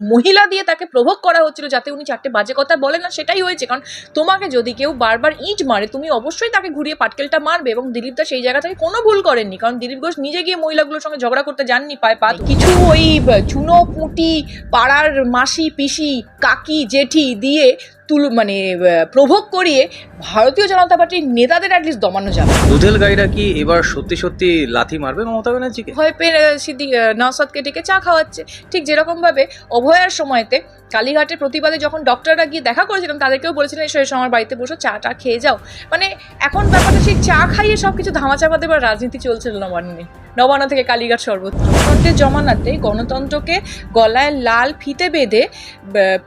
মহিলা দিয়ে তাকে প্রভোগ করা হচ্ছিল যাতে উনি চারটে বাজে কথা বলেন না সেটাই হয়েছে। কারণ তোমাকে যদি কেউ বারবার ইট মারে, তুমি অবশ্যই তাকে ঘুরিয়ে পাটকেলটা মারবে এবং দিলীপ দা সেই জায়গা থেকে কোনো ভুল করেননি। কারণ দিলীপ ঘোষ নিজে গিয়ে মহিলাগুলোর সঙ্গে ঝগড়া করতে যাননি, পায় পা কিছু ওই চুনো পুঁটি পাড়ার মাসি, পিসি, কাকি, জেঠি দিয়ে তুল মানে প্রভোগ করিয়ে ভারতীয় জনতা পার্টির নেতাদের অ্যাটলিস্ট দমানো যাবে। দুধেল গাইরা কি এবার সত্যি সত্যি লাথি মারবে মমতা ব্যানার্জিকে? ভয় পেয়ে সিদ্ধি নওসাদকে ডেকে চা খাওয়াচ্ছে। ঠিক যেরকমভাবে অভয়ার সময়তে কালীঘাটের প্রতিবাদে যখন ডক্টররা গিয়ে দেখা করেছিলাম তাদেরকেও বলেছিলেন, এসো এসো, আমার বাড়িতে বসো চা টা খেয়ে যাও। মানে এখন ব্যাপারটা সেই চা খাইয়ে সব কিছু ধামাচাপা দেবার রাজনীতি চলছিল নবান্নে। নবান্ন থেকে কালীঘাট সর্বত্র গণতন্ত্রের জমানাতে গণতন্ত্রকে গলায় লাল ফিতে বেঁধে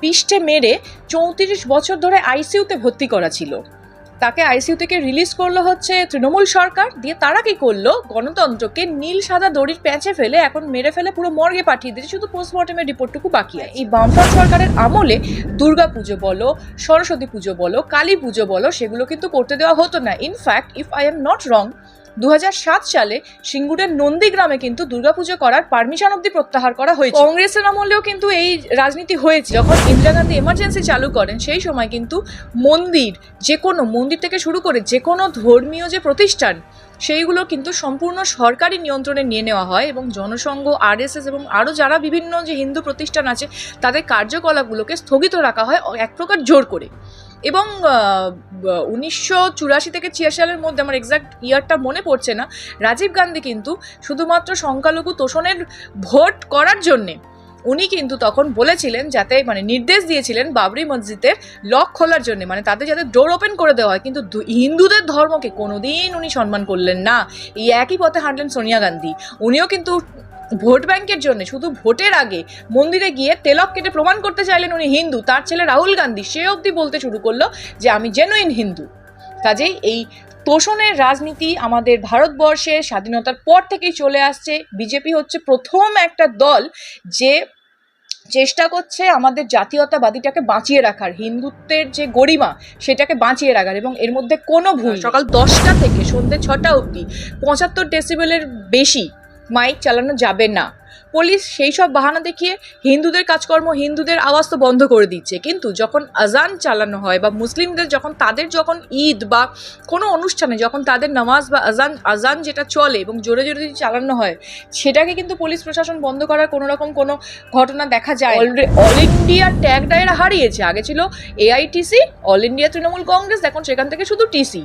পিষ্টে মেরে চৌত্রিশ বছর ধরে আইসিউতে ভর্তি করা ছিল। তাকে আইসিইউ থেকে রিলিজ করল হচ্ছে তৃণমূল সরকার। দিয়ে তারা কি করল? গণতন্ত্রকে নীল সাদা দড়ির প্যাঁচে ফেলে এখন মেরে ফেলে পুরো মর্গে পাঠিয়ে দিয়েছে। শুধু পোস্টমর্টমের রিপোর্টটুকু বাকি আছে। এই বামফ্রন্ট সরকারের আমলে দুর্গা পুজো বলো, সরস্বতী পুজো বলো, কালী পুজো বলো, সেগুলো কিন্তু করতে দেওয়া হতো না। In fact if I am not wrong দু হাজার সাত সালে সিঙ্গুরের নন্দীগ্রামে কিন্তু দুর্গাপুজো করার পারমিশন অব্দি প্রত্যাহার করা হয়েছে। কংগ্রেসের আমলেও কিন্তু এই রাজনীতি হয়েছে। যখন ইন্দিরা গান্ধী এমার্জেন্সি চালু করেন, সেই সময় কিন্তু মন্দির, যে কোনো মন্দির থেকে শুরু করে যে কোনো ধর্মীয় যে প্রতিষ্ঠান, সেইগুলো কিন্তু সম্পূর্ণ সরকারি নিয়ন্ত্রণে নিয়ে নেওয়া হয় এবং জনসংঘ আরএসএস এবং আরও যারা বিভিন্ন যে হিন্দু প্রতিষ্ঠান আছে, তাদের কার্যকলাপগুলোকে স্থগিত রাখা হয় এক প্রকার জোর করে। এবং উনিশশো চুরাশি থেকে ছিয়াশি সালের মধ্যে, আমার এক্সাক্ট ইয়ারটা মনে পড়ছে না, রাজীব গান্ধী কিন্তু শুধুমাত্র সংখ্যালঘু তোষণের ভোট করার জন্যে, উনি কিন্তু তখন বলেছিলেন যাতে মানে নির্দেশ দিয়েছিলেন বাবরি মসজিদের লক খোলার জন্য মানে তাদের যাতে ডোর ওপেন করে দেওয়া হয়, কিন্তু হিন্দুদের ধর্মকে কোনোদিন উনি সম্মান করলেন না। এই একই পথে হাঁটলেন সোনিয়া গান্ধী, উনিও কিন্তু ভোট ব্যাংকের জন্য, শুধু ভোটের আগে মন্দিরে গিয়ে তেলক কেটে প্রমাণ করতে চাইলেন উনি হিন্দু, তার ছেলে রাহুল গান্ধী, সে অবধি বলতে শুরু করল যে আমি জেনুইন হিন্দু। কাজেই এই তোষণের রাজনীতি আমাদের ভারতবর্ষের স্বাধীনতার পর থেকেই চলে আসছে। বিজেপি হচ্ছে প্রথম একটা দল যে চেষ্টা করছে আমাদের জাতীয়তাবাদীটাকে বাঁচিয়ে রাখার, হিন্দুত্বের যে গরিমা সেটাকে বাঁচিয়ে রাখার এবং এর মধ্যে কোনো ভুল সকাল দশটা থেকে সন্ধ্যে ছটা অবধি পঁচাত্তর ডেসিবেলের বেশি মাইক চালানো যাবে না। পুলিশ সেই সব বাহানা দেখিয়ে হিন্দুদের কাজকর্ম হিন্দুদের আওয়াজ তো বন্ধ করে দিচ্ছে। কিন্তু যখন আজান চালানো হয় বা মুসলিমদের যখন তাদের যখন ঈদ বা কোনো অনুষ্ঠানে যখন তাদের নামাজ বা আজান আজান যেটা চলে এবং জোরে জোরে যদি চালানো হয় সেটাকে কিন্তু পুলিশ প্রশাসন বন্ধ করার কোনো রকম কোনো ঘটনা দেখা যায় অল ইন্ডিয়া ট্যাগ ডায়েরা হারিয়েছে। আগে ছিল AITC all India Trinamool Congress এখন সেখান থেকে শুধু টিসি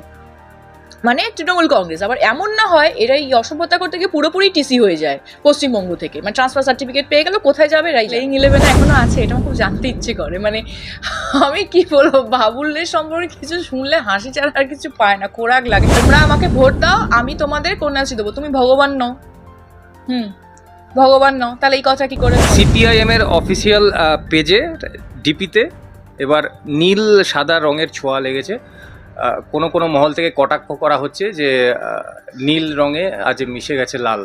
মানে তৃণমূল কংগ্রেস। আবার এমন না হয় এরা এই অসভ্যতা করতে গিয়ে পুরোপুরি টিসি হয়ে যায় পশ্চিমবঙ্গ থেকে। মানে ট্রান্সফার সার্টিফিকেট পেয়ে গেল কোথায় যাবে রাইলিং ইলেভেনে এখনও আছে এটা আমার খুব জানতে ইচ্ছে করে। মানে আমি কি বলব বাবুলের সম্পর্কে কিছু শুনলে হাসি ছাড়া আর কিছু পায় না খোরাক লাগে। তোমরা আমাকে ভোট দাও আমি তোমাদের কন্যাশ্রী দেবো। তুমি ভগবান নও। হুম ভগবান নও। তাহলে এই কথা কি করে সিপিআইএম এর অফিসিয়াল পেজে ডিপিতে এবার নীল সাদা রঙের ছোঁয়া লেগেছে। কোনো কোনো মহল থেকে কটাক্ষ করা হচ্ছে যে নীল রঙে আজ মিশে গেছে লাল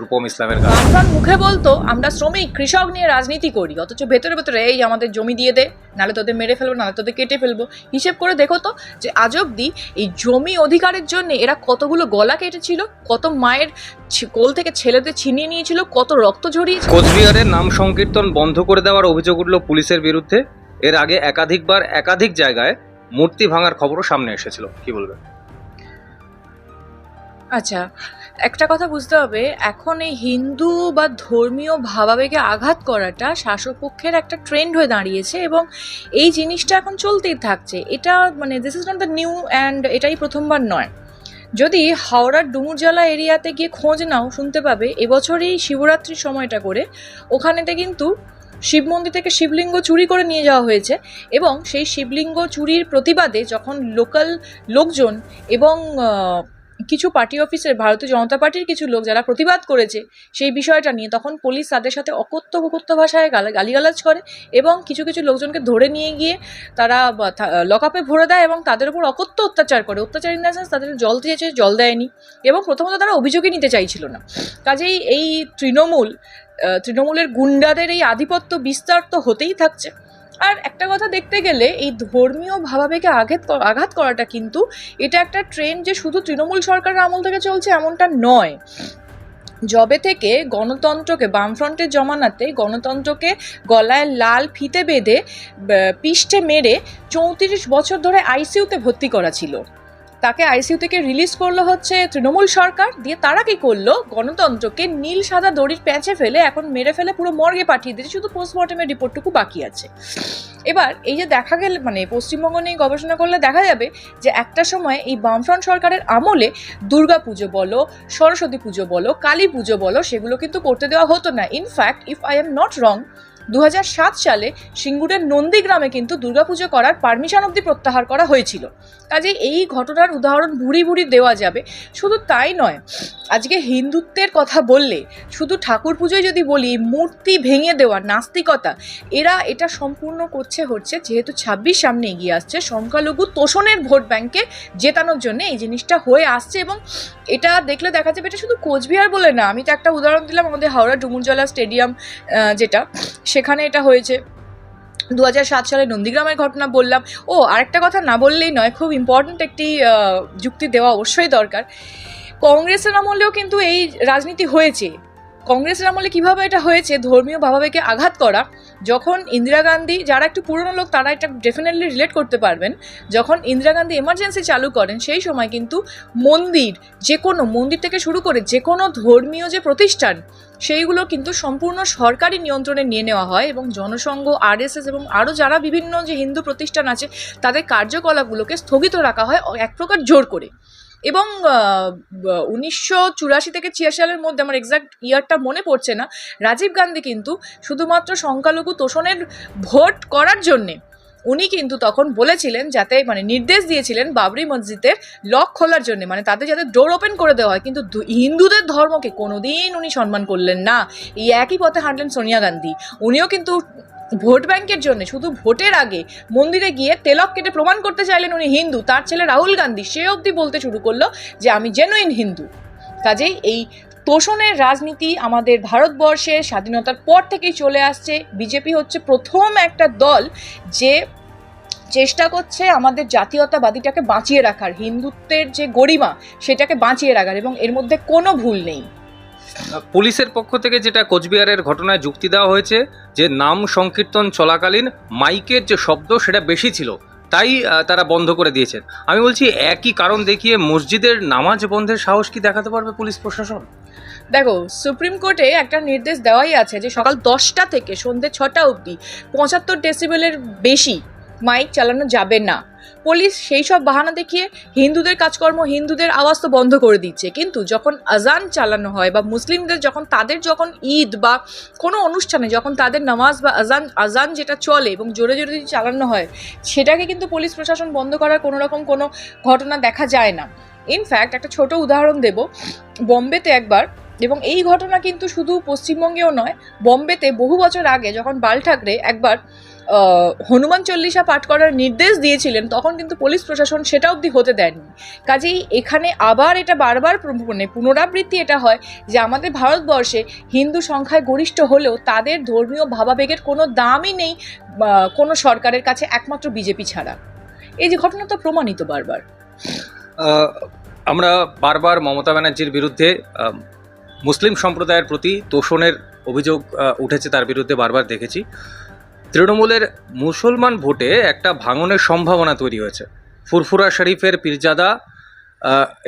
রূপম ইসলামের গান। মুখে বলতো আমরা শ্রমিক কৃষক নিয়ে রাজনীতি করি অথচ ভেতরে ভেতরে এই আমাদের জমি দিয়ে দে নালে তোদের মেরে ফেলব নালে তোদের কেটে ফেলব। হিসেব করে দেখো তো যে আজ অব্দি এই জমি অধিকারের জন্য এরা কতগুলো গলা কেটেছিল কত মায়ের কোল থেকে ছেলেদের ছিনিয়ে নিয়েছিল কত রক্ত ঝরিয়েছিল। কোচবিহারের নাম সংকীর্তন বন্ধ করে দেওয়ার অভিযোগ উঠল পুলিশের বিরুদ্ধে। এর আগে একাধিকবার একাধিক জায়গায় মূর্তি ভাঙার খবরও সামনে এসেছিল। কি বলবেন? আচ্ছা একটা কথা বুঝতে হবে, এখন এই হিন্দু বা ধর্মীয় ভাবাবেগে আঘাত করাটা শাসকপক্ষের একটা ট্রেন্ড হয়ে দাঁড়িয়েছে এবং এই জিনিসটা এখন চলতেই থাকছে। এটা মানে this is not the new and এটাই প্রথমবার নয়। যদি হাওড়ার ডুমুরজলা এরিয়াতে গিয়ে খোঁজ নাও, শুনতে পাবে, এবছরই শিবরাত্রির সময়টা করে, ওখানেতে কিন্তু শিব মন্দির থেকে শিবলিঙ্গ চুরি করে নিয়ে যাওয়া হয়েছে এবং সেই শিবলিঙ্গ চুরির প্রতিবাদে যখন লোকাল লোকজন এবং কিছু পার্টি অফিসের ভারতীয় জনতা পার্টির কিছু লোক যারা প্রতিবাদ করেছে সেই বিষয়টা নিয়ে, তখন পুলিশ তাদের সাথে অকথ্য কুকথ্য ভাষায় গালা গালিগালাজ করে এবং কিছু কিছু লোকজনকে ধরে নিয়ে গিয়ে তারা লকআপে ভরে দেয় এবং তাদের উপর অকথ্য অত্যাচার করে। অত্যাচার ইন দ্য সেন্স তাদের জল দিয়েছে, জল দেয়নি এবং প্রথমত তারা অভিযোগই নিতে চাইছিল না। কাজেই এই তৃণমূল তৃণমূলের গুন্ডাদের এই আধিপত্য বিস্তার তো হতেই থাকছে। আর একটা কথা দেখতে গেলে এই ধর্মীয় ভাবাবেগে আঘাত আঘাত করাটা কিন্তু এটা একটা ট্রেন্ড যে শুধু তৃণমূল সরকারের আমল থেকে চলছে এমনটা নয়। জবে থেকে গণতন্ত্রকে, বামফ্রন্টের জমানাতে গণতন্ত্রকে গলায় লাল ফিতে বেঁধে পিষ্টে মেরে চৌত্রিশ বছর ধরে আইসিইউতে ভর্তি করা ছিল। তাকে আইসিইউ থেকে রিলিজ করল হচ্ছে তৃণমূল সরকার, দিয়ে তারা কি করল গণতন্ত্রকে নীল সাদা দড়ির প্যাঁচে ফেলে, এখন মেরে ফেলে পুরো মর্গে পাঠিয়ে দিয়েছে, শুধু পোস্টমর্টমের রিপোর্টটুকু বাকি আছে। এবার এই যে দেখা গেল মানে পশ্চিমবঙ্গ নিয়ে গবেষণা করলে দেখা যাবে যে একটা সময় এই বামফ্রন্ট সরকারের আমলে দুর্গা পুজো বলো, সরস্বতী পুজো বলো, কালী পুজো বলো, সেগুলো কিন্তু করতে দেওয়া হতো না। In fact if I am not wrong দু হাজার সাত সালে সিঙ্গুরের নন্দীগ্রামে কিন্তু দুর্গাপুজো করার পারমিশন অবধি প্রত্যাহার করা হয়েছিল। কাজে এই ঘটনার উদাহরণ ভুরি ভুরি দেওয়া যাবে। শুধু তাই নয়, আজকে হিন্দুত্বের কথা বললে, শুধু ঠাকুর পুজোয় যদি বলি, মূর্তি ভেঙে দেওয়া, নাস্তিকতা, এরা এটা সম্পূর্ণ করছে হচ্ছে যেহেতু ছাব্বিশ সামনে এগিয়ে আসছে, সংখ্যালঘু তোষণের ভোট ব্যাংকে জেতানোর জন্য এই জিনিসটা হয়ে আসছে এবং এটা দেখলে দেখা যাবে এটা শুধু কোচবিহার বলে না, আমি তো একটা উদাহরণ দিলাম আমাদের হাওড়া ডুমুরজলা স্টেডিয়াম যেটা, সেখানে এটা হয়েছে। দু সালে নন্দীগ্রামের ঘটনা বললাম। ও, আরেকটা কথা না বললেই নয়, খুব ইম্পর্ট্যান্ট একটি যুক্তি দেওয়া অবশ্যই দরকার। কংগ্রেসের আমলেও কিন্তু এই রাজনীতি হয়েছে। কংগ্রেসের আমলে কীভাবে এটা হয়েছে? ধর্মীয় ভাবাবেগে আঘাত করা। যখন ইন্দিরা গান্ধী, যারা একটু পুরনো লোক, তারা এটা ডেফিনেটলি রিলেট করতে পারবেন। যখন ইন্দিরা গান্ধী এমার্জেন্সি চালু করেন, সেই সময় কিন্তু মন্দির যে কোনো মন্দির থেকে শুরু করে যে কোনো ধর্মীয় যে প্রতিষ্ঠান সেইগুলো কিন্তু সম্পূর্ণ সরকারি নিয়ন্ত্রণে নিয়ে নেওয়া হয় এবং জনসংঘ, আরএসএস এবং আরও যারা বিভিন্ন যে হিন্দু প্রতিষ্ঠান আছে, তাদের কার্যকলাপগুলোকে স্থগিত রাখা হয় এক প্রকার জোর করে। এবং উনিশশো চুরাশি থেকে ছিয়াশি সালের মধ্যে আমার এক্সাক্ট ইয়ারটা মনে পড়ছে না, রাজীব গান্ধী কিন্তু শুধুমাত্র সংখ্যালঘু তোষণের ভোট করার জন্যে উনি কিন্তু তখন বলেছিলেন যাতে মানে নির্দেশ দিয়েছিলেন বাবরি মসজিদের লক খোলার জন্য মানে তাদের যাতে ডোর ওপেন করে দেওয়া হয়। কিন্তু হিন্দুদের ধর্মকে কোনোদিন উনি সম্মান করলেন না। এই একই পথে হাঁটলেন সোনিয়া গান্ধী। উনিও কিন্তু ভোট ব্যাংকের জন্য, শুধু ভোটের আগে মন্দিরে গিয়ে তেলক কেটে প্রমাণ করতে চাইলেন উনি হিন্দু। তার ছেলে রাহুল গান্ধী, সে অবধি বলতে শুরু করল যে, আমি জেনুইন হিন্দু। কাজেই এই তোষণের রাজনীতি আমাদের ভারতবর্ষের স্বাধীনতার পর থেকেই চলে আসছে। বিজেপি হচ্ছে প্রথম একটা দল যে চেষ্টা করছে আমাদের জাতীয়তাবাদীটাকে বাঁচিয়ে রাখার, হিন্দুত্বের যে গরিমা সেটাকে বাঁচিয়ে রাখার এবং এর মধ্যে কোনো ভুল নেই। পুলিশের পক্ষ থেকে যেটা কোচবিহারের ঘটনায় যুক্তি দেওয়া হয়েছে, যে নাম সংকীর্তন চলাকালীন মাইকের যে শব্দ সেটা বেশি ছিল, তাই তারা বন্ধ করে দিয়েছেন। আমি বলছি একই কারণ দেখিয়ে মসজিদের নামাজ বন্ধের সাহস কি দেখাতে পারবে পুলিশ প্রশাসন? দেখো সুপ্রিম কোর্টে একটা নির্দেশ দেওয়াই আছে যে সকাল দশটা থেকে সন্ধ্যে ছটা অবধি পঁচাত্তর ডেসিবেলের বেশি মাইক চালানো যাবে না। পুলিশ সেই সব বাহানা দেখিয়ে হিন্দুদের কাজকর্ম, হিন্দুদের আওয়াজ তো বন্ধ করে দিচ্ছে। কিন্তু যখন আজান চালানো হয় বা মুসলিমদের যখন, তাদের যখন ঈদ বা কোনো অনুষ্ঠানে যখন তাদের নামাজ বা আজান আজান যেটা চলে এবং জোরে জোরে যদি চালানো হয়, সেটাকে কিন্তু পুলিশ প্রশাসন বন্ধ করার কোনো রকম কোনো ঘটনা দেখা যায় না। ইনফ্যাক্ট একটা ছোট উদাহরণ দেব। বম্বেতে একবার এবং এই ঘটনা কিন্তু শুধু পশ্চিমবঙ্গেও নয়, বম্বেতে বহু বছর আগে যখন বাল ঠাকরে একবার হনুমান চল্লিশা পাঠ করার নির্দেশ দিয়েছিলেন, তখন কিন্তু পুলিশ প্রশাসন সেটা অবধি হতে দেয়নি। কাজেই এখানে আবার এটা বারবার মানে পুনরাবৃত্তি এটা হয় যে আমাদের ভারতবর্ষে হিন্দু সংখ্যায় গরিষ্ঠ হলেও তাদের ধর্মীয় ভাবাবেগের কোনো দামই নেই কোনো সরকারের কাছে একমাত্র বিজেপি ছাড়া। এই যে ঘটনা তো প্রমাণিত বারবার। আমরা বারবার মমতা ব্যানার্জির বিরুদ্ধে মুসলিম সম্প্রদায়ের প্রতি তোষণের অভিযোগ উঠেছে তার বিরুদ্ধে বারবার দেখেছি। তৃণমূলের মুসলমান ভোটে একটা ভাঙনের সম্ভাবনা তৈরি হয়েছে। ফুরফুরা শরীফের পীরজাদা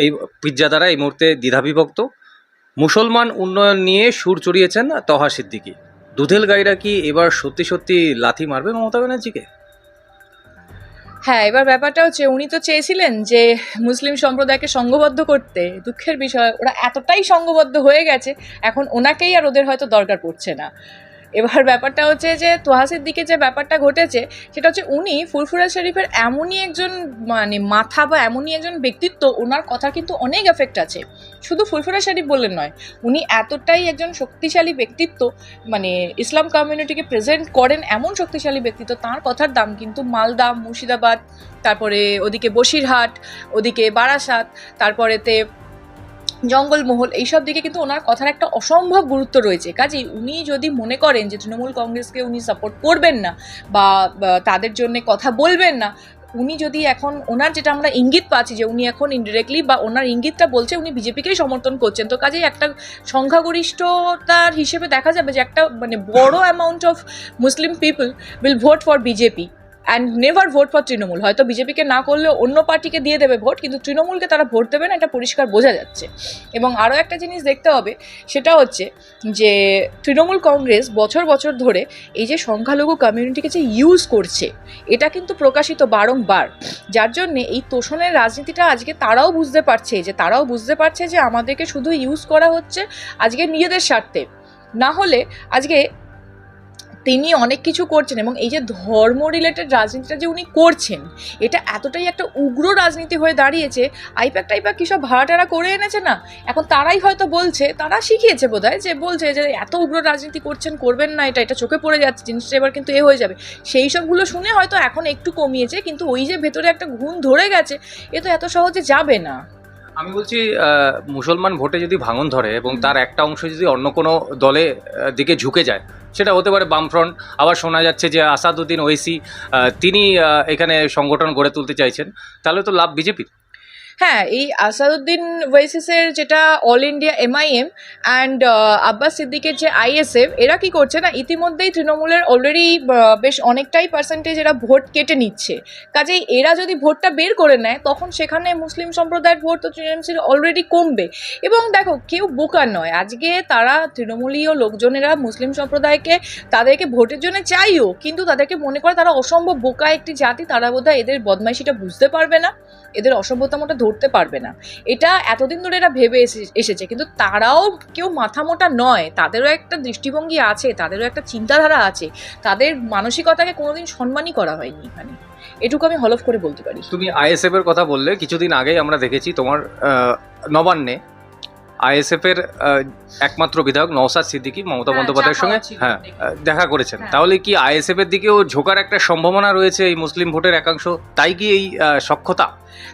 এই পীরজাদারা এই মুহূর্তে দ্বিধাবিভক্ত। মুসলমান উন্নয়ন নিয়ে সুর চড়িয়েছেন তহা সিদ্দিকি। দুধেল গাইরা কি এবার সত্যি সত্যি লাথি মারবে মমতা ব্যানার্জিকে? হ্যাঁ এবার ব্যাপারটা হচ্ছে উনি তো চেয়েছিলেন যে মুসলিম সম্প্রদায়কে সংঘবদ্ধ করতে। দুঃখের বিষয়, ওরা এতটাই সংঘবদ্ধ হয়ে গেছে, এখন ওনাকেই আর ওদের হয়তো দরকার পড়ছে না। এবার ব্যাপারটা হচ্ছে যে তোহাসের দিকে যে ব্যাপারটা ঘটেছে, সেটা হচ্ছে উনি ফুরফুরা শরীফের এমনই একজন মানে মাথা বা এমনই একজন ব্যক্তিত্ব, ওনার কথা কিন্তু অনেক এফেক্ট আছে। শুধু ফুরফুরা শরীফ বললেন নয়, উনি এতটাই একজন শক্তিশালী ব্যক্তিত্ব মানে ইসলাম কমিউনিটিকে প্রেজেন্ট করেন এমন শক্তিশালী ব্যক্তিত্ব, তার কথার দাম কিন্তু মালদা, মুর্শিদাবাদ, তারপরে ওদিকে বসিরহাট, ওদিকে বারাসাত, তারপরেতে জঙ্গলমহল, এইসব দিকে কিন্তু ওনার কথার একটা অসম্ভব গুরুত্ব রয়েছে। কাজেই উনি যদি মনে করেন যে তৃণমূল কংগ্রেসকে উনি সাপোর্ট করবেন না বা তাদের জন্য কথা বলবেন না, উনি যদি এখন ওনার যেটা আমরা ইঙ্গিত পাচ্ছি যে উনি এখন ইনডিরেক্টলি বা ওনার ইঙ্গিতটা বলছে, উনি বিজেপিকেই সমর্থন করছেন। তো কাজেই একটা সংখ্যাগরিষ্ঠতার হিসেবে দেখা যাবে যে একটা মানে বড় amount of Muslim people will vote for BJP and never vote for Trinamool হয়তো বিজেপিকে না করলে অন্য পার্টিকে দিয়ে দেবে ভোট, কিন্তু তৃণমূলকে তারা ভোট দেবে না, এটা পরিষ্কার বোঝা যাচ্ছে। এবং আরও একটা জিনিস দেখতে হবে, সেটা হচ্ছে যে তৃণমূল কংগ্রেস বছর বছর ধরে এই যে সংখ্যালঘু কমিউনিটিকে যে ইউজ করছে, এটা কিন্তু প্রকাশিত বারংবার। যার জন্যে এই তোষণের রাজনীতিটা আজকে তারাও বুঝতে পারছে, যে তারাও বুঝতে পারছে যে আমাদেরকে শুধু ইউজ করা হচ্ছে আজকে নিজেদের স্বার্থে। না হলে আজকে তিনি অনেক কিছু করছেন এবং এই যে ধর্ম রিলেটেড রাজনীতিটা যে উনি করছেন, এটা এতটাই একটা উগ্র রাজনীতি হয়ে দাঁড়িয়েছে, আইপ্যাক টাইপ্যাক কী সব ভাড়াটাড়া করে এনেছে না? এখন তারাই হয়তো বলছে, তারা শিখিয়েছে বোধহয় যে বলছে যে এত উগ্র রাজনীতি করছেন, করবেন না, এটা এটা চোখে পড়ে যাচ্ছে, জিনিসটা এবার কিন্তু এ হয়ে যাবে। সেই সবগুলো শুনে হয়তো এখন একটু কমিয়েছে, কিন্তু ওই যে ভেতরে একটা ঘুম ধরে গেছে, এ তো এত সহজে যাবে না। আমি বলছি মুসলমান ভোটে যদি ভাঙন ধরে এবং তার একটা অংশ যদি অন্য কোনো দলে দিকে ঝুঁকে যায়, সেটা হতে পারে বামফ্রন্ট, আবার শোনা যাচ্ছে যে আসাদুদ্দিন ওয়েসি তিনি এখানে সংগঠন গড়ে তুলতে চাইছেন, তাহলে তো লাভ বিজেপির। হ্যাঁ এই আসাদুদ্দিন ওয়েসিসের যেটা all India MIM and Abbas সিদ্দিকের যে আইএসএফ এরা কি করছে না, ইতিমধ্যেই তৃণমূলের অলরেডি বেশ অনেকটাই পার্সেন্টেজ এরা ভোট কেটে নিচ্ছে। কাজেই এরা যদি ভোটটা বের করে নেয়, তখন সেখানে মুসলিম সম্প্রদায়ের ভোট তো টিএমসির অলরেডি কমবে। এবং দেখো, কেউ বোকার নয়, আজকে তারা তৃণমূলীয় লোকজনেরা মুসলিম সম্প্রদায়কে তাদেরকে ভোটের জন্য চাইও, কিন্তু তাদেরকে মনে করে তারা অসম্ভব বোকা একটি জাতি, তারা বোধহয় এদের বদমাইশিটা বুঝতে পারবে না। এদের অসভ্যতামোটা ধরতে পারবে না। এটা এতদিন ধরে এরা ভেবে এসে- এসেছে। কিন্তু তারাও কেউ মাথা মোটা নয়। তাদেরও একটা দৃষ্টিভঙ্গি আছে, তাদেরও একটা চিন্তাধারা আছে। তাদের মানসিকতাকে কোনোদিন সম্মানই করা হয়নি এখানে। এটুকু আমি হলফ করে বলতে পারি। তুমি আইএসএফ এর কথা বললে, কিছুদিন আগেই আমরা দেখেছি তোমার নবান্নে আইএসএফ এর একমাত্র বিধায়ক নওসাদ সিদ্দিকী মমতা হ্যাঁ, বন্দ্যোপাধ্যায়ের সঙ্গে হ্যাঁ দেখা। করেছেন। হ্যাঁ। তাহলে কি আইএসএফ এর দিকেও ঝোকার একটা সম্ভাবনা রয়েছে এই মুসলিম ভোটের একাংশ? তাই কি এই সক্ষতা?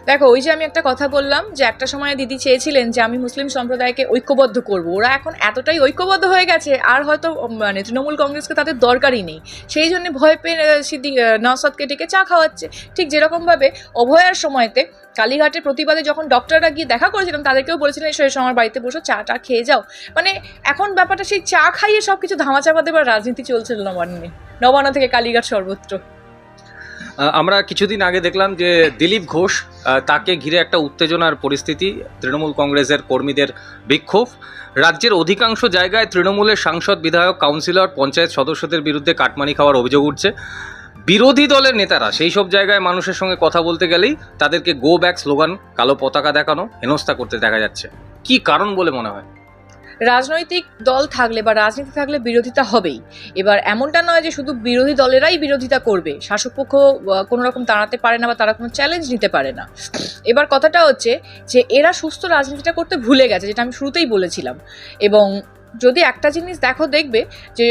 দেখো ওই যে আমি একটা কথা বললাম যে একটা সময় দিদি চেয়েছিলেন যে আমি মুসলিম সম্প্রদায়কে ঐক্যবদ্ধ করব। ওরা এখন এতটাই ঐক্যবদ্ধ হয়ে গেছে আর হয়তো মানে তৃণমূল কংগ্রেসকে তাদের দরকারই নেই। সেই জন্য ভয় পেয়ে আহ, সিদ্দি আহ, নওসাদকে ডেকে চা খাওয়াচ্ছে। ঠিক যেরকমভাবে অভয়ার সময়তে কালীঘাটের প্রতিবাদে যখন ডক্টররা গিয়ে দেখা করেছিলেন, তাদেরকেও বলেছিলেন, এসো এসো, আমার বাড়িতে বসো চা টা খেয়ে যাও। মানে এখন ব্যাপারটা সেই চা খাইয়ে সব কিছু ধামাচাপা দেবার রাজনীতি চলছিল নবান্নে নবান্ন থেকে কালীঘাট সর্বত্র। আমরা কিছুদিন আগে দেখলাম যে দিলীপ ঘোষ তাকে ঘিরে একটা উত্তেজনার পরিস্থিতি, তৃণমূল কংগ্রেসের কর্মীদের বিক্ষোভ। রাজ্যের অধিকাংশ জায়গায় তৃণমূলের সাংসদ, বিধায়ক, কাউন্সিলর, পঞ্চায়েত সদস্যদের বিরুদ্ধে কাটমানি খাওয়ার অভিযোগ উঠছে। বিরোধী দলের নেতারা, সেই সব জায়গায় মানুষের সঙ্গে কথা বলতে গেলেই তাদেরকে গো ব্যাক স্লোগান কালো পতাকা দেখানো, হেনস্থা করতে দেখা যাচ্ছে। কি কারণ বলে মনে হয়? রাজনৈতিক দল থাকলে বা রাজনীতি থাকলে বিরোধিতা হবেই। এবার এমনটা নয় যে শুধু বিরোধী দলেরাই বিরোধিতা করবে। শাসক পক্ষ কোনো রকম দাঁড়াতে পারে না বা তারা কোনো চ্যালেঞ্জ নিতে পারে না। এবার কথাটা হচ্ছে যে, এরা সুস্থ রাজনীতিটা করতে ভুলে গেছে, যেটা আমি শুরুতেই বলেছিলাম। এবং যদি একটা জিনিস দেখো দেখবে যে,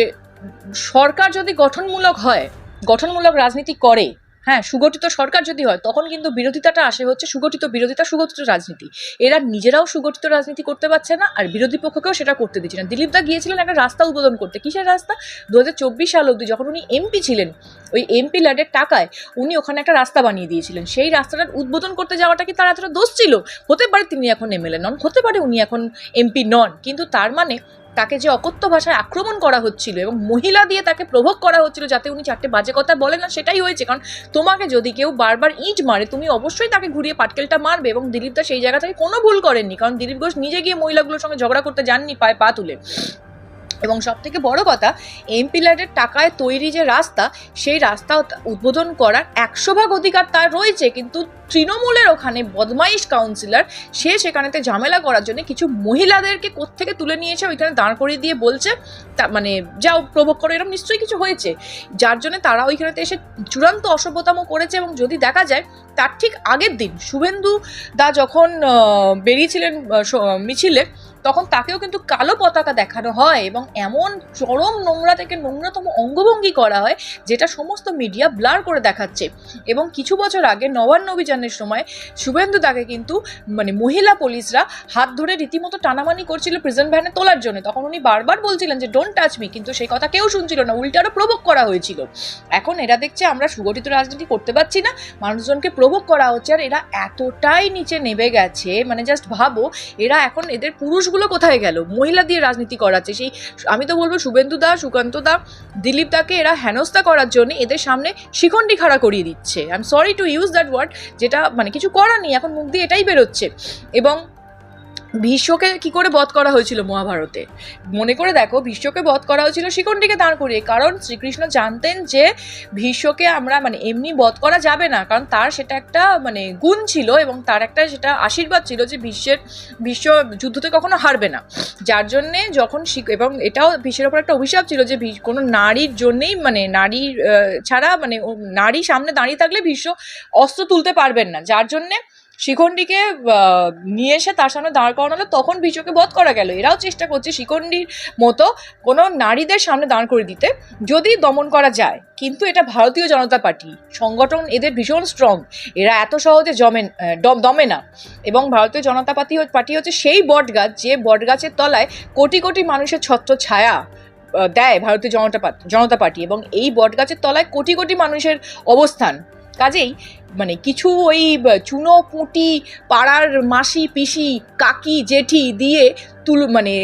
সরকার যদি গঠনমূলক হয় গঠনমূলক রাজনীতি করে হ্যাঁ সুগঠিত সরকার যদি হয়, তখন কিন্তু বিরোধিতাটা আসে হচ্ছে সুগঠিত বিরোধিতা, সুগঠিত রাজনীতি। এরা নিজেরাও সুগঠিত রাজনীতি করতে পারছে না, আর বিরোধী পক্ষকেও সেটা করতে দিচ্ছে না। দিলীপ দা গিয়েছিলেন একটা রাস্তা উদ্বোধন করতে। কিসের রাস্তা? দু হাজার চব্বিশ সাল অবধি যখন উনি এমপি ছিলেন, ওই এমপি ল্যাডের টাকায় উনি ওখানে একটা রাস্তা বানিয়ে দিয়েছিলেন। সেই রাস্তাটার উদ্বোধন করতে যাওয়াটা কি তার এতটা দোষ ছিল? হতে পারে তিনি এখন এমএলএ নন, হতে পারে উনি এখন এমপি নন। কিন্তু তার মানে তাকে যে অকথ্য ভাষায় আক্রমণ করা হচ্ছিল এবং মহিলা দিয়ে তাকে প্রভোগ করা হচ্ছিল যাতে উনি চারটে বাজে কথা বলেন না সেটাই হয়েছে। কারণ তোমাকে যদি কেউ বারবার ইঁট মারে, তুমি অবশ্যই তাকে ঘুরিয়ে পাটকেলটা মারবে এবং দিলীপ দা সেই জায়গা থেকে কোনো ভুল করেননি। কারণ দিলীপ ঘোষ নিজে গিয়ে মহিলাগুলোর সঙ্গে ঝগড়া করতে যাননি, পায়ে পা তুলে। এবং সব থেকে বড় কথা এমপি টাকায় তৈরি যে রাস্তা, সেই রাস্তা উদ্বোধন করার একশো ভাগ অধিকার তার রয়েছে। কিন্তু তৃণমূলের ওখানে বদমাইশ কাউন্সিলর সে সেখানেতে ঝামেলা করার জন্য কিছু মহিলাদেরকে কোত্থেকে তুলে নিয়েছে, ওইখানে দাঁড় করিয়ে দিয়ে বলছে, তা মানে যাও প্রভোগ করো এরকম নিশ্চয়ই কিছু হয়েছে। যার জন্য তারা ওইখানেতে এসে চূড়ান্ত অসভ্যতাম করেছে এবং যদি দেখা যায়, তার ঠিক আগের দিন শুভেন্দু দা যখন বেরিয়েছিলেন মিছিলে তখন তাকেও কিন্তু কালো পতাকা দেখানো হয় এবং এমন চরম নোংরা থেকে নোংরাতম অঙ্গভঙ্গি করা হয় যেটা সমস্ত মিডিয়া ব্লার করে দেখাচ্ছে। এবং কিছু বছর আগে নবান্ন অভিযানের সময় শুভেন্দু দাকে কিন্তু মানে মহিলা পুলিশরা হাত ধরে রীতিমতো টানামানি করছিল প্রিজন ভ্যানে তোলার জন্য। তখন উনি বারবার বলছিলেন যে ডোন্ট টাচ মি কিন্তু সেই কথা কেউ শুনছিল না। উল্টে আরও প্রভোগ করা হয়েছিল। এখন এরা দেখছে আমরা সুগঠিত রাজনীতি করতে পারছি না, মানুষজনকে প্রভোগ করা হচ্ছে, আর এরা এতটাই নিচে নেমে গেছে। মানে জাস্ট ভাবো, এরা এখন এদের পুরুষগুলো কোথায় গেল? মহিলা দিয়ে রাজনীতি করাচ্ছে। সেই আমি তো বলব শুভেন্দু দা, সুকান্ত দা, দিলীপ দাকে এরা হেনস্থা করার জন্য এদের সামনে শিখণ্ডি খাড়া করিয়ে দিচ্ছে। I am sorry to use that word যেটা মানে কিছু করার নেই, এখন মুখ দিয়ে এটাই বেরোচ্ছে। এবং ভীষ্মকে কি করে বধ করা হয়েছিল মহাভারতে? মনে করে দেখো ভীষ্মকে বধ করা হয়েছিল শিখণ্ডীকে দাঁড় করিয়ে। কারণ শ্রীকৃষ্ণ জানতেন যে ভীষ্মকে আমরা মানে এমনি বধ করা যাবে না, কারণ তার সেটা একটা মানে গুণ ছিল এবং তার একটা সেটা আশীর্বাদ ছিল যে বিশ্বের, বিশ্ব যুদ্ধতে কখনো হারবে না। যার জন্যে যখন এবং এটাও ভীষ্মের ওপর একটা অভিশাপ ছিল যে কোনো নারীর জন্যেই মানে নারীর ছাড়া মানে নারী সামনে দাঁড়িয়ে থাকলে ভীষ্ম অস্ত্র তুলতে পারবেন না। যার জন্যে শিখণ্ডীকে নিয়ে এসে তার সামনে দাঁড় করানো হলো, তখন ভীষ্মকে বধ করা গেল। এরাও চেষ্টা করছে শিখণ্ডীর মতো কোনো নারীদের সামনে দাঁড় করে দিতে। যদি দমন করা যায়, কিন্তু এটা ভারতীয় জনতা পার্টি। সংগঠন এদের ভীষণ স্ট্রং এরা এত সহজে জমে দমে না। এবং ভারতীয় জনতা পার্টি পার্টি হচ্ছে সেই বটগাছ, যে বটগাছের তলায় কোটি কোটি মানুষের ছত্র ছায়া দেয় ভারতীয় জনতা জনতা পার্টি। এবং এই বটগাছের তলায় কোটি কোটি মানুষের অবস্থান। কাজেই মানে কিছু ওই চুনো পুঁটি পাড়ার মাসি, পিসি, কাকি, জেঠি দিয়ে তুল মানে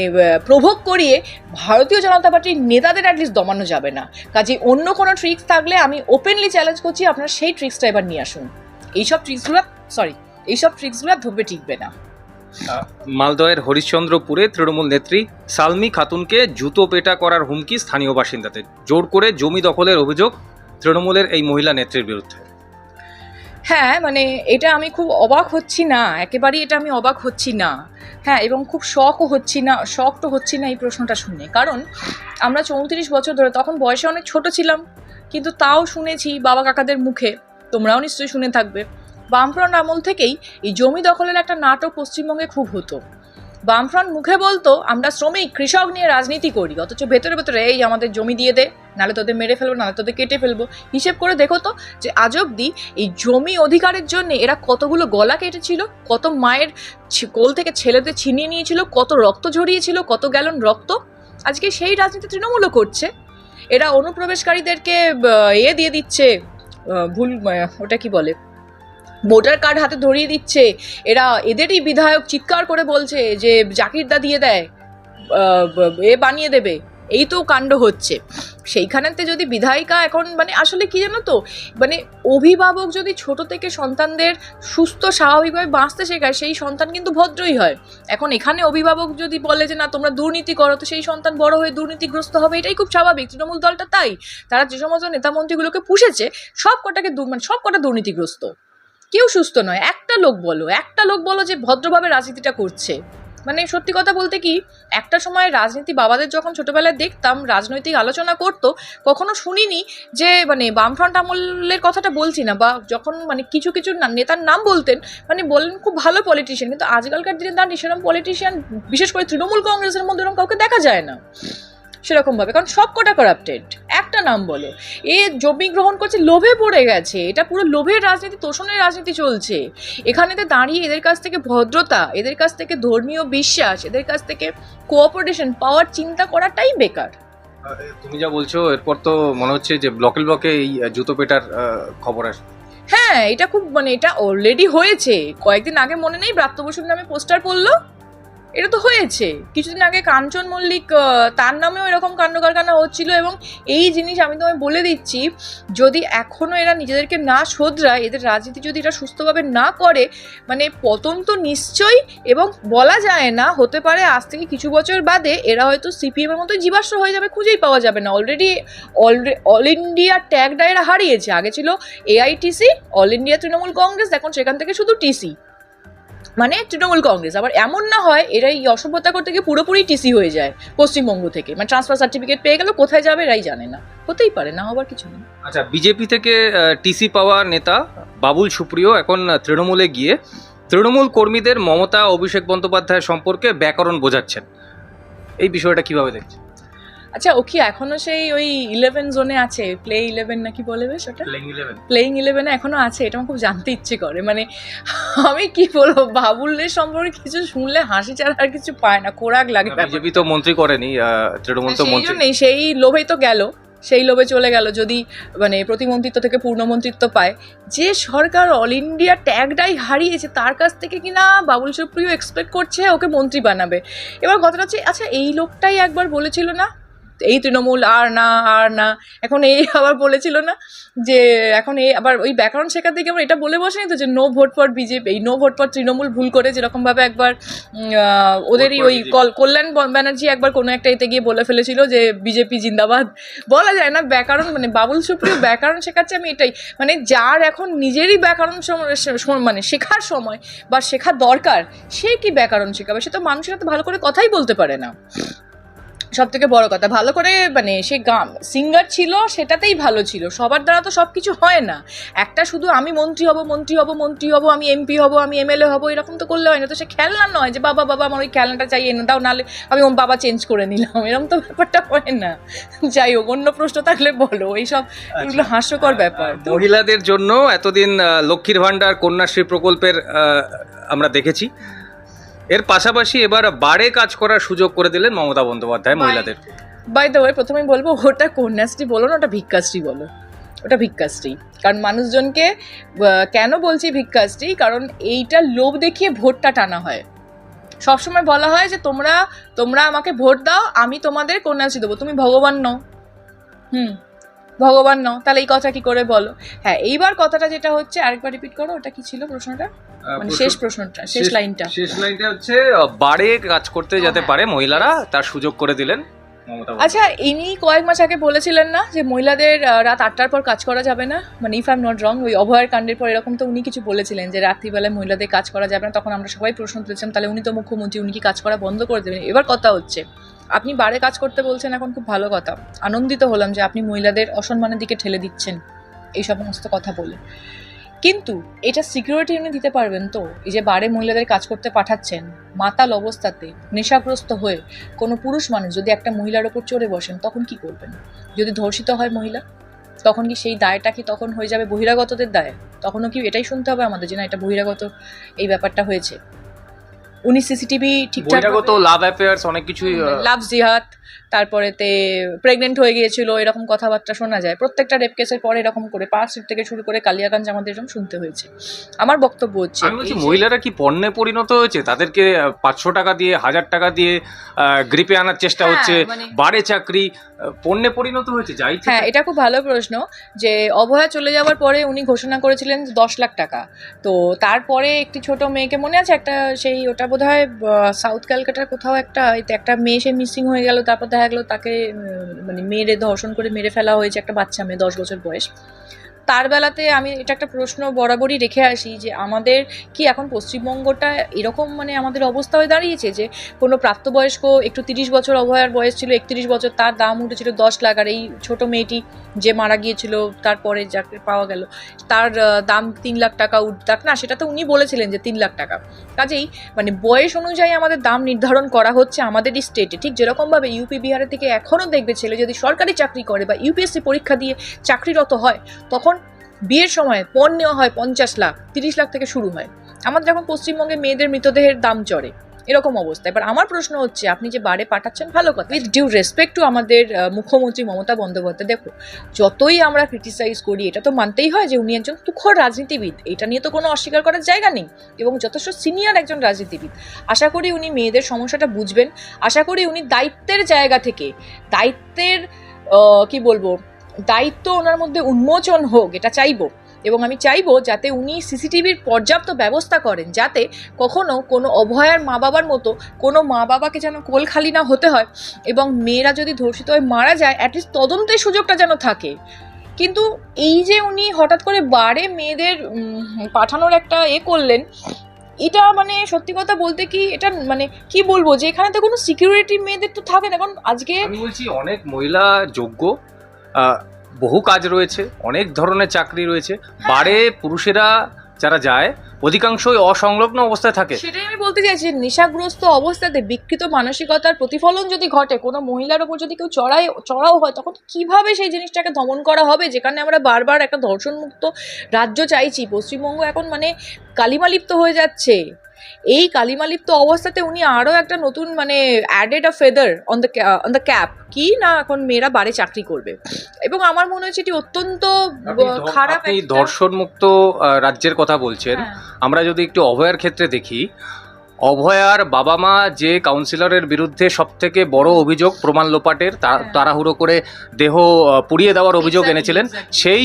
প্রভোগ করিয়ে ভারতীয় জনতা পার্টির নেতাদের অ্যাটলিস্ট দমানো যাবে না। কাজে অন্য কোনো ট্রিক্স থাকলে আমি ওপেনলি চ্যালেঞ্জ করছি, আপনারা সেই ট্রিক্সটা এবার নিয়ে আসুন। এইসব ট্রিক্সগুলো সরি এইসব ট্রিক্সগুলো ধোপে টিকবে না। মালদহের হরিশ্চন্দ্রপুরে তৃণমূল নেত্রী সালমি খাতুনকে জুতো পেটা করার হুমকি স্থানীয় বাসিন্দাদের। জোর করে জমি দখলের অভিযোগ তৃণমূলের এই মহিলা নেত্রীর বিরুদ্ধে। হ্যাঁ মানে এটা আমি খুব অবাক হচ্ছি না। একেবারেই এটা আমি অবাক হচ্ছি না। হ্যাঁ এবং খুব শখও হচ্ছি না শখ তো হচ্ছি না এই প্রশ্নটা শুনে। কারণ আমরা চৌত্রিশ বছর ধরে তখন বয়সে অনেক ছোট ছিলাম, কিন্তু তাও শুনেছি বাবা কাকাদের মুখে, তোমরাও নিশ্চয়ই শুনে থাকবে, বামফ্রন্ট আমল থেকেই এই জমি দখলের একটা নাটক পশ্চিমবঙ্গে খুব হতো। বামফ্রন্ট মুখে বলতো, আমরা শ্রমিক, কৃষক নিয়ে রাজনীতি করি। অথচ ভেতরে ভেতরে, এই আমাদের জমি দিয়ে দে, নালে তোদের মেরে ফেলব, নালে তোদের কেটে ফেলব। হিসেব করে দেখো তো যে আজ অব্দি এই জমি অধিকারের জন্য এরা কতগুলো গলা কেটেছিল, কত মায়ের কোল থেকে ছেলেদের ছিনিয়ে নিয়েছিল, কত রক্ত ঝরিয়েছিল, কত গ্যালন রক্ত। আজকে সেই রাজনীতি তৃণমূলও করছে। এরা অনুপ্রবেশকারীদেরকে এ দিয়ে দিচ্ছে ভুল ওটা কি বলে? ভোটার কার্ড হাতে ধরিয়ে দিচ্ছে। এরা এদেরই বিধায়ক চিৎকার করে বলছে যে, জাকিরদা দিয়ে দেয় এ বানিয়ে দেবে। এই তো কাণ্ড হচ্ছে। সেইখানেতে যদি বিধায়িকা এখন মানে আসলে কি জানো তো মানে অভিভাবক যদি ছোট থেকে সন্তানদের সুস্থ, স্বাভাবিকভাবে বাঁচতে শেখায়, সেই সন্তান কিন্তু ভদ্রই হয়। এখন এখানে অভিভাবক যদি বলে যে, না, তোমরা দুর্নীতি করো তো সেই সন্তান বড় হয়ে দুর্নীতিগ্রস্ত হবে। এটাই খুব স্বাভাবিক। তৃণমূল দলটা তাই। তারা যে সমস্ত নেতা মন্ত্রীগুলোকে পুষেছে, সব কটাকে মানে সব কটা দুর্নীতিগ্রস্ত। কেউ সুস্থ নয়। একটা লোক বলো, একটা লোক বলো যে ভদ্রভাবে রাজনীতিটা করছে। মানে সত্যি কথা বলতে কি, একটা সময় রাজনীতি বাবাদের যখন ছোটবেলায় দেখতাম, রাজনৈতিক আলোচনা করতো, কখনো শুনিনি যে মানে বামফ্রন্ট আমলের কথাটা বলছি না বা যখন মানে কিছু কিছু নেতার নাম বলতেন মানে বললেন খুব ভালো পলিটিশিয়ান কিন্তু আজকালকার দিনে তার সেরকম পলিটিশিয়ান বিশেষ করে তৃণমূল কংগ্রেসের মধ্যে এরকম কাউকে দেখা যায় না। সেরকম ভাবে কারণ সব কটা করাপ্টেড একটা নাম বলো এ জমি গ্রহণ করছে লোভে পড়ে গেছে এটা পুরো লোভের রাজনীতি তোষণের রাজনীতি চলছে। এখানেতে দাঁড়িয়ে এদের কাছ থেকে ভদ্রতা এদের কাছ থেকে ধর্মীয় বিশ্বাস এদের কাছ থেকে কোঅপারেশন পাওয়ার চিন্তা করাটাই বেকার। তুমি যা বলছো এরপর তো মনে হচ্ছে যে ব্লকে ব্লকে এই জুতো পেটার খবর আসবে। হ্যাঁ এটা খুব মানে এটা অলরেডি হয়েছে। কয়েকদিন আগে মনে নেই ব্রাত্য বসুর নামে পোস্টার পড়ল। এটা তো হয়েছে। কিছুদিন আগে কাঞ্চন মল্লিক তার নামেও এরকম কাণ্ড কারখানা হচ্ছিল এবং এই জিনিস আমি তোমায় বলে দিচ্ছি, যদি এখনও এরা নিজেদেরকে না শোধরায়, এদের রাজনীতি যদি এটা সুস্থভাবে না করে মানে পতন তো নিশ্চয়ই এবং বলা যায় না, হতে পারে আজ থেকে কিছু বছর বাদে এরা হয়তো সিপিএমের মতো জীবাশ্ম হয়ে যাবে, খুঁজেই পাওয়া যাবে না। অলরেডি অল ইন্ডিয়া ট্যাগটা এরা হারিয়েছে। আগে ছিল AITC all India Trinamool Congress, এখন সেখান থেকে শুধু টিসি মানে তৃণমূল কংগ্রেস। আবার এমন না হয় এরা এই অসভ্যতা করতে গিয়ে পুরোপুরি টিসি হয়ে যায় পশ্চিমবঙ্গ থেকে। মানে ট্রান্সফার সার্টিফিকেট পেয়ে গেল, কোথায় যাবে এরাই জানে না। হতেই পারে, না হবার কিছু নেই। আচ্ছা বিজেপি থেকে টিসি পাওয়া নেতা বাবুল সুপ্রিয় এখন তৃণমূলে গিয়ে তৃণমূল কর্মীদের মমতা, অভিষেক বন্দ্যোপাধ্যায় সম্পর্কে ব্যাকরণ বোঝাচ্ছেন। এই বিষয়টা কীভাবে দেখছেন? আচ্ছা ও কি এখনও সেই ওই ইলেভেন জোনে আছে? প্লে ইলেভেন নাকি বলে বেশ ওটা? প্লেইং ইলেভেনে এখনও আছে এটা আমার খুব জানতে ইচ্ছে করে। মানে আমি কি বলব বাবুলের সম্পর্কে কিছু শুনলে হাসি ছাড়া আর কিছু পায় না খোরাক লাগে বিজেপি তো মন্ত্রী করেনি তৃণমূল তো সেই মন্ত্রী। সেই লোভেই তো গেল সেই লোভে চলে গেল যদি মানে প্রতিমন্ত্রিত্ব থেকে পূর্ণমন্ত্রিত্ব পায়। যে সরকার অল ইন্ডিয়া ট্যাগটাই হারিয়েছে তার কাছ থেকে কিনা বাবুল সুপ্রিয় এক্সপেক্ট করছে ওকে মন্ত্রী বানাবে। এবার কথাটা হচ্ছে আচ্ছা এই লোকটাই একবার বলেছিল না এই তৃণমূল আর না আর না। এখন এই আবার বলেছিল না যে এখন এই আবার ওই ব্যাকরণ শেখার দিকে আমরা এটা বলে বসেনি তো যে নো ভোট ফর বিজেপি এই নো ভোট ফর তৃণমূল ভুল করে যেরকমভাবে একবার ওদেরই ওই কল- কল্যাণ ব্যানার্জি একবার কোনো একটা এতে গিয়ে বলে ফেলেছিল যে বিজেপি জিন্দাবাদ। বলা যায় না ব্যাকরণ মানে বাবুল সুপ্রিয় ব্যাকরণ শেখাচ্ছে আমি এটাই। মানে যার এখন নিজেরই ব্যাকরণ মানে শেখার সময় বা শেখার দরকার সে কি ব্যাকরণ শেখাবে? সে তো মানুষের সাথে ভালো করে কথাই বলতে পারে না। সব থেকে বড় কথা। ভালো করে মানে সে গান সিঙ্গার ছিল সেটাতেই ভালো ছিল। সবার দ্বারা তো সব কিছু হয় না। একটা শুধু আমি মন্ত্রী হব মন্ত্রী হব মন্ত্রী হব আমি এমপি হব আমি এমএলএ হব এরকম তো করলে হয় না। তো সে খেলনা নয় যে বাবা বাবা আমার ওই খেলনাটা চাই এনে দাও নাহলে আমি ওর বাবা চেঞ্জ করে নিলাম। এরকম তো ব্যাপারটা হয় না। যাই হোক অন্য প্রশ্ন থাকলে বলো এইসব এগুলো হাস্যকর ব্যাপার। মহিলাদের জন্য এতদিন লক্ষ্মীর ভাণ্ডার কন্যাশ্রী প্রকল্পের আমরা দেখেছি। এর পাশাপাশি এবার বারে কাজ করার সুযোগ করে দিলেন মমতা বন্দ্যোপাধ্যায় মহিলাদের। বাই দ্য ওয়ে প্রথমেই বলব ওটা কন্যাশ্রী বলো না ওটা ভিক্ষাশ্রী বলো। ওটা ভিক্ষাশ্রী। কারণ মানুষজনকে কেন বলছি ভিক্ষাশ্রী? কারণ এইটা লোভ দেখিয়ে ভোটটা টানা হয়। সবসময় বলা হয় যে তোমরা তোমরা আমাকে ভোট দাও আমি তোমাদের কন্যাশ্রী দেবো। তুমি ভগবান নও। হুম। ভগবান নও তাহলে এই কথা কি করে বলো? হ্যাঁ এইবার কথাটা যেটা হচ্ছে আরেকবার রিপিট করো ওটা কি ছিল প্রশ্নটা? মানে শেষ প্রশ্নটা শেষ লাইনটা। শেষ লাইনটা হচ্ছে বাড়ে বারে কাজ করতে যাতে হ্যাঁ। পারে মহিলারা তার সুযোগ করে দিলেন। আচ্ছা ইনি কয়েক মাস আগে বলেছিলেন না যে মহিলাদের রাত আটটার পর কাজ করা যাবে না? মানে if I am not wrong ওই অভয়ের কাণ্ডের পর এরকম তো উনি কিছু বলেছিলেন যে রাত্রিবেলায় মহিলাদের কাজ করা যাবে না। তখন আমরা সবাই প্রশ্ন তুলেছিলাম, তাহলে উনি তো মুখ্যমন্ত্রী, উনি কি কাজ করা বন্ধ করে দেবেন? এবার কথা হচ্ছে, আপনি বারে কাজ করতে বলছেন, এখন খুব ভালো কথা। আনন্দিত হলাম যে আপনি মহিলাদের অসম্মানের দিকে ঠেলে দিচ্ছেন। এই সমস্ত কথা বলে। কিন্তু এটা সিকিউরিটি উনি দিতে পারবেন তো? এই যে বারে মহিলাদের কাজ করতে পাঠাচ্ছেন মাতাল অবস্থাতে নেশাগ্রস্ত হয়ে কোনো পুরুষ মানুষ যদি একটা মহিলার ওপর চড়ে বসেন তখন কি করবেন? যদি ধর্ষিত হয় মহিলা তখন কি সেই দায়টা কি তখন হয়ে যাবে বহিরাগতদের দায়? তখনও কি এটাই শুনতে হবে আমাদের যে না এটা বহিরাগত এই ব্যাপারটা হয়েছে। উনি সিসিটিভি ঠিকঠাক লাভ অ্যাফেয়ার্স অনেক কিছুই লাভ জিহাদ তারপরেতে প্রেগনেন্ট হয়ে গিয়েছিল এরকম কথাবার্তা শোনা যায়। প্রত্যেকটা রেপ কেসের পরে এরকম করে পাঁচ সিট থেকে শুরু করে কালিয়াগঞ্জ আমাদের এরকম শুনতে হয়েছে। আমার বক্তব্য হচ্ছে মহিলারা কি পণ্যে পরিণত হয়েছে? তাদেরকে পাঁচশো টাকা দিয়ে হাজার টাকা দিয়ে গ্রিপে আনার চেষ্টা হ্যাঁ, হচ্ছে মানে- বারে চাকরি পণ্যে পরিণত হয়েছে যাই হ্যাঁ এটা খুব ভালো প্রশ্ন যে অভয়া চলে যাওয়ার পরে উনি ঘোষণা করেছিলেন দশ লাখ টাকা। তো তারপরে একটি ছোট মেয়েকে মনে আছে? একটা সেই ওটা বোধ হয় সাউথ ক্যালকাটার কোথাও একটা একটা মেয়ে সে মিসিং হয়ে গেল তারপর দেখা গেলো তাকে মানে মেরে ধর্ষণ করে মেরে ফেলা হয়েছে একটা বাচ্চা মেয়ে, দশ বছর বয়স। তার বেলাতে আমি এটা একটা প্রশ্ন বরাবরই রেখে আসি যে আমাদের কি এখন পশ্চিমবঙ্গটা এরকম মানে আমাদের অবস্থা হয়ে দাঁড়িয়েছে যে কোনো প্রাপ্তবয়স্ক একটু তিরিশ বছর অভয়ার বয়স ছিল, একত্রিশ বছর তার দাম উঠেছিল দশ লাখ আর এই ছোটো মেয়েটি যে মারা গিয়েছিল তারপরে যাকে পাওয়া গেল, তার দাম তিন লাখ টাকা উঠতাক না সেটা তো উনি বলেছিলেন যে তিন লাখ টাকা। কাজেই মানে বয়স অনুযায়ী আমাদের দাম নির্ধারণ করা হচ্ছে আমাদের স্টেটে। ঠিক যেরকমভাবে ইউপি বিহারের থেকে এখনও দেখবে ছেলে যদি সরকারি চাকরি করে বা ইউপিএসসি পরীক্ষা দিয়ে চাকরিরত হয়, তখন বিয়ের সময় পণ নেওয়া হয় পঞ্চাশ লাখ, তিরিশ লাখ থেকে শুরু হয়। আমাদের এখন পশ্চিমবঙ্গে মেয়েদের মৃতদেহের দাম চড়ে। এরকম অবস্থা। এবার আমার প্রশ্ন হচ্ছে, আপনি যে বারে পাঠাচ্ছেন, ভালো কথা। উইথ ডিউ রেসপেক্ট টু আমাদের মুখ্যমন্ত্রী মমতা বন্দ্যোপাধ্যায়, দেখো, যতই আমরা ক্রিটিসাইজ করি, এটা তো মানতেই হয় যে উনি একজন তুখর রাজনীতিবিদ। এটা নিয়ে তো কোনো অস্বীকার করার জায়গা নেই। এবং যথেষ্ট সিনিয়র একজন রাজনীতিবিদ। আশা করি উনি মেয়েদের সমস্যাটা বুঝবেন। আশা করি উনি দায়িত্বের জায়গা থেকে, দায়িত্বের কি বলব দায়িত্ব ওনার মধ্যে উন্মোচন হোক, এটা চাইব। এবং আমি চাইব যাতে উনি সিসিটিভির পর্যাপ্ত ব্যবস্থা করেন, যাতে কখনো কোনো অভয়ার মা বাবার মতো কোনো মা বাবাকে যেন কোল খালি না হতে হয় এবং মেয়েরা যদি ধর্ষিত হয়ে মারা যায় অ্যাটলিস্ট তদন্তের সুযোগটা যেন থাকে। কিন্তু এই যে উনি হঠাৎ করে বারে মেয়েদের পাঠানোর একটা এ করলেন, এটা মানে সত্যি কথা বলতে কি, এটা মানে কি বলব যে এখানে তো কোনো সিকিউরিটি মেয়েদের তো থাকে না। কারণ আজকে বলছি অনেক মহিলা যোগ্য বহু কাজ রয়েছে অনেক ধরনের চাকরি রয়েছে। বারে পুরুষেরা যারা যায় অধিকাংশই অসংলগ্ন অবস্থায় থাকে। সেটাই আমি বলতে চাইছি নেশাগ্রস্ত অবস্থাতে বিকৃত মানসিকতার প্রতিফলন যদি ঘটে কোনো মহিলার ওপর যদি কেউ চড়াই চড়াও হয় তখন কীভাবে সেই জিনিসটাকে দমন করা হবে? যেখানে আমরা বারবার একটা ধর্ষণমুক্ত রাজ্য চাইছি পশ্চিমবঙ্গ এখন মানে কালিমালিপ্ত হয়ে যাচ্ছে। এই কালিমালিপ্ত অবস্থাতে উনি আরও একটা নতুন মানে added a feather on the on the cap কি না এখন মেয়েরা বারে চাকরি করবে? এবং আমার মনে হচ্ছে এটি অত্যন্ত খারাপ এই ধর্ষণমুক্ত রাজ্যের কথা বলছেন। হ্যাঁ। আমরা যদি একটু অভয়ার ক্ষেত্রে দেখি অভয়ার বাবা মা যে কাউন্সিলরের বিরুদ্ধে সব থেকে বড় অভিযোগ প্রমাণ লোপাটের হ্যাঁ। তাড়াহুড়ো করে দেহ পুড়িয়ে দেওয়ার অভিযোগ এনেছিলেন। সেই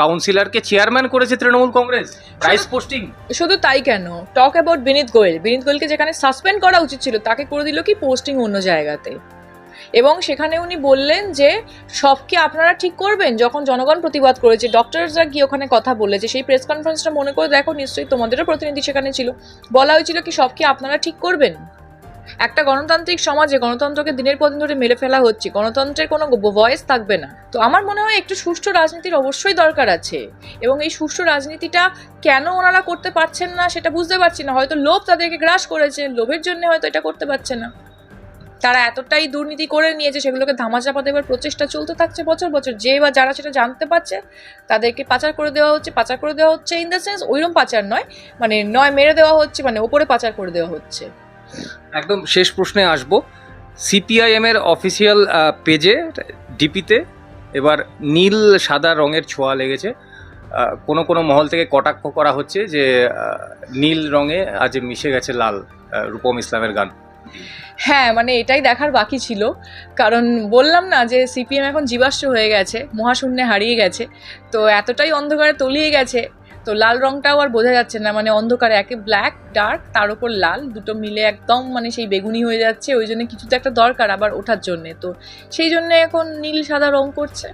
কাউন্সিলরকে চেয়ারম্যান করেছে তৃণমূল কংগ্রেস। প্রাইস পোস্টিং শুধু তাই কেন? টক অ্যাবাউট বিনীত গোয়েল। বিনীত গোয়েলকে যেখানে সাসপেন্ড করা উচিত ছিল তাকে করে দিল কি পোস্টিং অন্য জায়গাতে? এবং সেখানে উনি বললেন যে সবকে আপনারা ঠিক করবেন? যখন জনগণ প্রতিবাদ করেছে ডক্টরসরা গিয়ে ওখানে কথা বলেছে, সেই প্রেস কনফারেন্সটা মনে করে দেখো, নিশ্চয়ই তোমাদেরও প্রতিনিধি সেখানে ছিল। বলা হয়েছিল কি সবকে আপনারা ঠিক করবেন? একটা গণতান্ত্রিক সমাজে, গণতন্ত্রকে দিনের পর দিন ধরে মেরে ফেলা হচ্ছে, গণতন্ত্রের কোনো ভয়েস থাকবে না। তো আমার মনে হয় একটু সুষ্ঠু রাজনীতির অবশ্যই দরকার আছে। এবং এই সুষ্ঠু রাজনীতিটা কেন ওনারা করতে পারছেন না, সেটা বুঝতে পারছি না। হয়তো লোভ তাদেরকে গ্রাস করেছে, লোভের জন্য হয়তো এটা করতে পারছে না। তারা এতটাই দুর্নীতি করে নিয়েছে, সেগুলোকে ধামাচাপা দেওয়ার প্রচেষ্টা চলতে থাকছে বছর বছর। যে বা যারা সেটা জানতে পারছে, তাদেরকে পাচার করে দেওয়া হচ্ছে, পাচার করে দেওয়া হচ্ছে। ইন দ্য সেন্স ওইরকম পাচার নয় মানে নয় মেরে দেওয়া হচ্ছে মানে ওপরে পাচার করে দেওয়া হচ্ছে। একদম শেষ প্রশ্নে আসব। সিপিআইএম এর অফিসিয়াল পেজে, ডিপিতে এবার নীল সাদা রঙের ছোঁয়া লেগেছে। কোনো কোনো মহল থেকে কটাক্ষ করা হচ্ছে যে নীল রঙে আজ মিশে গেছে লাল রূপম ইসলামের গান। হ্যাঁ মানে এটাই দেখার বাকি ছিল। কারণ বললাম না যে সিপিএম এখন জীবাশ্ম হয়ে গেছে, মহাশূন্যে হারিয়ে গেছে। তো এতটাই অন্ধকারে তলিয়ে গেছে, তো লাল রংটাও আর বোঝা যাচ্ছে না। মানে অন্ধকারে একে ব্ল্যাক ডার্ক তার উপর লাল, দুটো মিলে একদম মানে সেই বেগুনি হয়ে যাচ্ছে। ওই জন্য কিছু তো একটা দরকার আবার ওঠার জন্যে। তো সেই জন্য এখন নীল, সাদা রং করছে।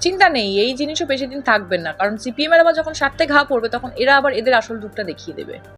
চিন্তা নেই, এই জিনিসও বেশি দিন থাকবেন না। কারণ সিপিএম এর আবার যখন স্বার্থে ঘা পড়বে, তখন এরা আবার এদের আসল রূপটা দেখিয়ে দেবে।